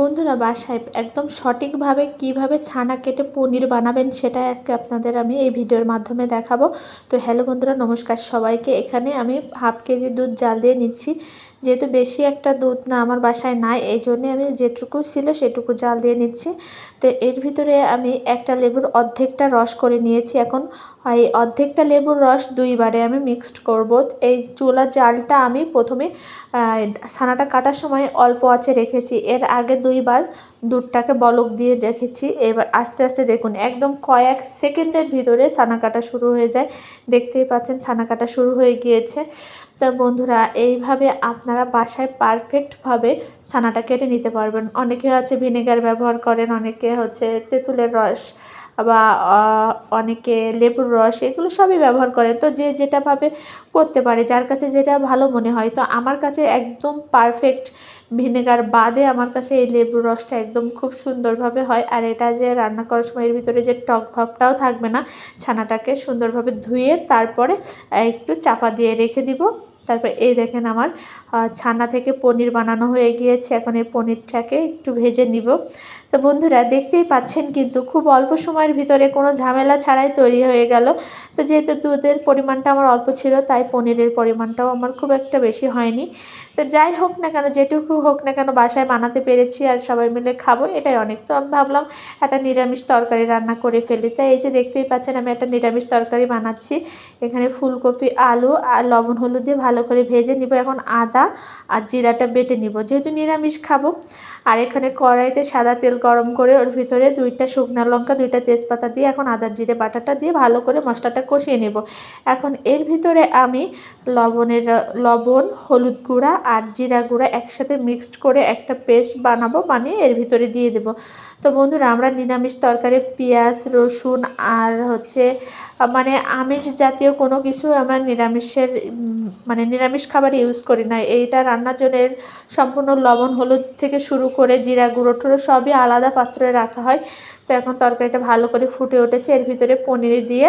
বন্ধুরা, বাসায় একদম সঠিকভাবে কীভাবে ছানা কেটে পনির বানাবেন সেটাই আজকে আপনাদের আমি এই ভিডিওর মাধ্যমে দেখাবো। তো হ্যালো বন্ধুরা, নমস্কার সবাইকে। এখানে আমি হাফ কেজি দুধ জাল দিয়ে নিচ্ছি। যেহেতু বেশি একটা দুধ না আমার বাসায় নাই, এই জন্যে আমি যেটুকু ছিল সেটুকু জাল দিয়ে নিচ্ছি। তো এর ভিতরে আমি একটা লেবুর অর্ধেকটা রস করে নিয়েছি এখন। এই অর্ধেকটা লেবুর রস দুইবারে আমি মিক্সড করব। এই চুলা জালটা আমি প্রথমে ছানাটা কাটার সময় অল্প আছে রেখেছি। এর আগে দুইবার দুধটাকে বলক দিয়ে রেখেছি। এবার আস্তে আস্তে দেখুন, একদম কয়েক সেকেন্ডের ভিতরে ছানা কাটা শুরু হয়ে যায়। দেখতেই পাচ্ছেন, ছানা কাটা শুরু হয়ে গিয়েছে। তো বন্ধুরা, এইভাবে আপনারা বাসায় পারফেক্টভাবে ছানাটা কেটে নিতে পারবেন। অনেকে হচ্ছে ভিনেগার ব্যবহার করেন, অনেকে হচ্ছে তেঁতুলের রস। বা অনেকে লেবুর রস এগুলো সবই ব্যবহার করে। তো যে যেটাভাবে করতে পারে, যার কাছে যেটা ভালো মনে হয়। তো আমার কাছে একদম পারফেক্ট ভিনেগার বাদে আমার কাছে এই লেবুর রসটা একদম খুব সুন্দরভাবে হয়। আর এটা যে রান্না করার সময় এর ভিতরে যে টক ভাবটাও থাকবে না, ছানাটাকে সুন্দরভাবে ধুয়ে তারপরে একটু চাপা দিয়ে রেখে দিব। তারপর এই দেখেন আমার ছানা থেকে পনির বানানো হয়ে গিয়েছে। এখন এই পনিরটাকে একটু ভেজে নিব। তো বন্ধুরা, দেখতেই পাচ্ছেন কিন্তু খুব অল্প সময়ের ভিতরে কোনো ঝামেলা ছাড়াই তৈরি হয়ে গেল। তো যেহেতু দুধের পরিমাণটা আমার অল্প ছিল, তাই পনিরের পরিমাণটাও আমার খুব একটা বেশি হয়নি। তো যাই হোক না কেন, যেটুকু হোক না কেন বাসায় বানাতে পেরেছি আর সবাই মিলে খাব, এটাই অনেক। তো আমি ভাবলাম একটা নিরামিষ তরকারি রান্না করে ফেলি। তাই এই যে দেখতেই পাচ্ছেন, আমি একটা নিরামিষ তরকারি বানাচ্ছি। এখানে ফুলকপি, আলু আর লবণ হলুদ দিয়ে ভালো করে ভেজে নিব। এখন আদা আর জিরাটা বেটে নিব। যেহেতু নিরামিষ খাব, আর এখানে কড়াইতে সাদা তেল গরম করে ওর ভিতরে দুইটা শুকনো লঙ্কা, দুইটা তেজপাতা দিয়ে এখন আদার জিরে, বাটাটা দিয়ে ভালো করে মশলাটা কষিয়ে নেব। এখন এর ভিতরে আমি লবণের, লবণ, হলুদ গুঁড়া আর জিরা গুঁড়া একসাথে মিক্সড করে একটা পেস্ট বানাবো, বানিয়ে এর ভিতরে দিয়ে দেব। তো বন্ধুরা, আমরা নিরামিষ তরকারি পেঁয়াজ, রসুন আর হচ্ছে মানে আমিষ জাতীয় কোনো কিছু আমরা নিরামিষের মানে নিরামিষ খাবার ইউজ করি না। এইটা রান্নার জন্য সম্পূর্ণ লবণ, হলুদ থেকে শুরু করে জিরা গুঁড়ো টুড়ো সবই আলাদা পাত্রে রাখা হয়। তো এখন তরকারিটা ভালো করে ফুটে উঠেছে। এর ভিতরে পনির দিয়ে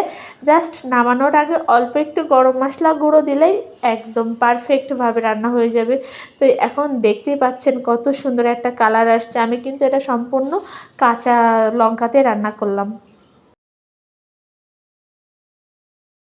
জাস্ট নামানোর আগে অল্প একটু গরম মশলা গুঁড়ো দিলেই একদম পারফেক্টভাবে রান্না হয়ে যাবে। তো এখন দেখতেই পাচ্ছেন কত সুন্দর একটা কালার আসছে। আমি কিন্তু এটা সম্পূর্ণ কাঁচা লঙ্কাতে রান্না করলাম।